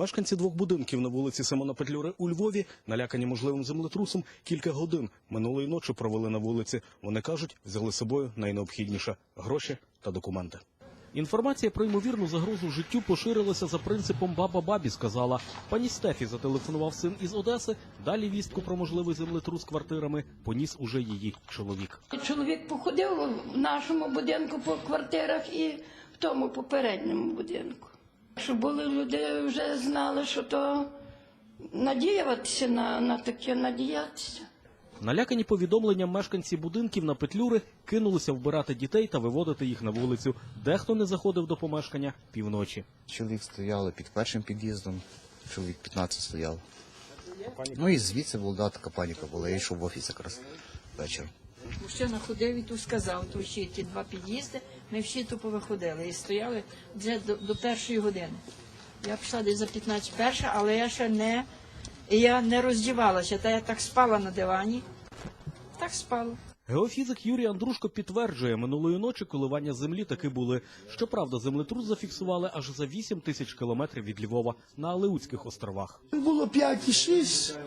Мешканці двох будинків на вулиці Симона Петлюри у Львові, налякані можливим землетрусом, кілька годин минулої ночі провели на вулиці. Вони кажуть, взяли з собою найнеобхідніше гроші та документи. Інформація про ймовірну загрозу життю поширилася за принципом баба бабі. Сказала пані Стефі. Зателефонував син із Одеси. Далі вістку про можливий землетрус квартирами поніс уже її чоловік. Чоловік походив в нашому будинку по квартирах і в тому попередньому будинку. Щоб були люди вже знали, що то надіюватися на, на таке, надіятися. Налякані повідомленням мешканці будинків на Петлюри кинулися вбирати дітей та виводити їх на вулицю. Дехто не заходив до помешкання півночі. Чоловік стояли під першим під'їздом, чоловік 15 стояв. Ну і звідси була така паніка була. Я йшов в офіс якраз вечором. Мужчина ходив і тут сказав, то ще ті два під'їзди, ми всі тупо виходили і стояли вже до, до першої години. Я пішла десь за 15 перша, але я ще не, я не роздівалася, та я так спала на дивані. Так спала. Геофізик Юрій Андрушко підтверджує, минулої ночі коливання землі таки були. Щоправда, землетрус зафіксували аж за 8 тисяч кілометрів від Львова на Алеутських островах. Було 5 і 6,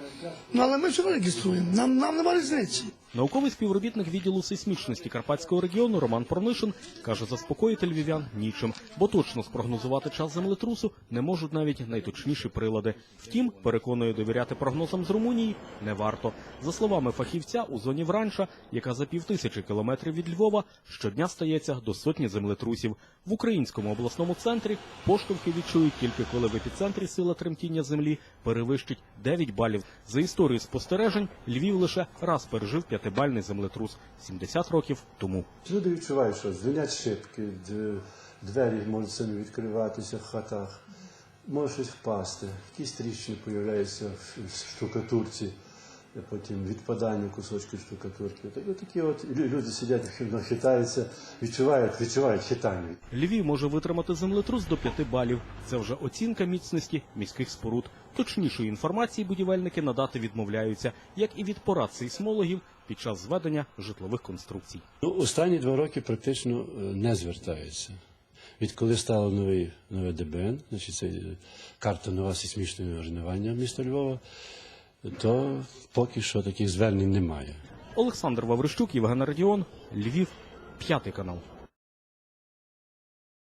ну але ми все реєструємо. Нам, нам немає різниці. Науковий співробітник відділу сейсмічності Карпатського регіону Роман Пронишин каже, заспокоїти львів'ян нічим, бо точно спрогнозувати час землетрусу не можуть навіть найточніші прилади. Втім, переконує довіряти прогнозам з Румунії не варто. За словами фахівця, у зоні Вранша, яка за півтисячі кілометрів від Львова, щодня стається до сотні землетрусів. В українському обласному центрі поштовхи відчують тільки коли в епіцентрі сила тремтіння землі перевищить 9 балів. За історію спостережень Львів лише раз пережив п'ятибальний землетрус 70 років тому. Люди відчувають, що дзвонять шибки, двері можуть самі відкриватися в хатах, може щось впасти, якісь тріщини появляються в штукатурці, потім відпадання кусочки штукатурки. Так, от такі от люди сидять, хитаються, відчувають, відчувають хитання. Львів може витримати землетрус до 5 балів. Це вже оцінка міцності міських споруд. Точнішої інформації будівельники надати відмовляються, як і від порад сейсмологів під час зведення житлових конструкцій. Ну, останні два роки практично е, не звертаються. Відколи стало новий, нове ДБН, значить це е, карта нова сейсмічного руйнування міста Львова, то поки що таких звернень немає. Олександр Ваврищук, Євген Радіон, Львів, п'ятий канал.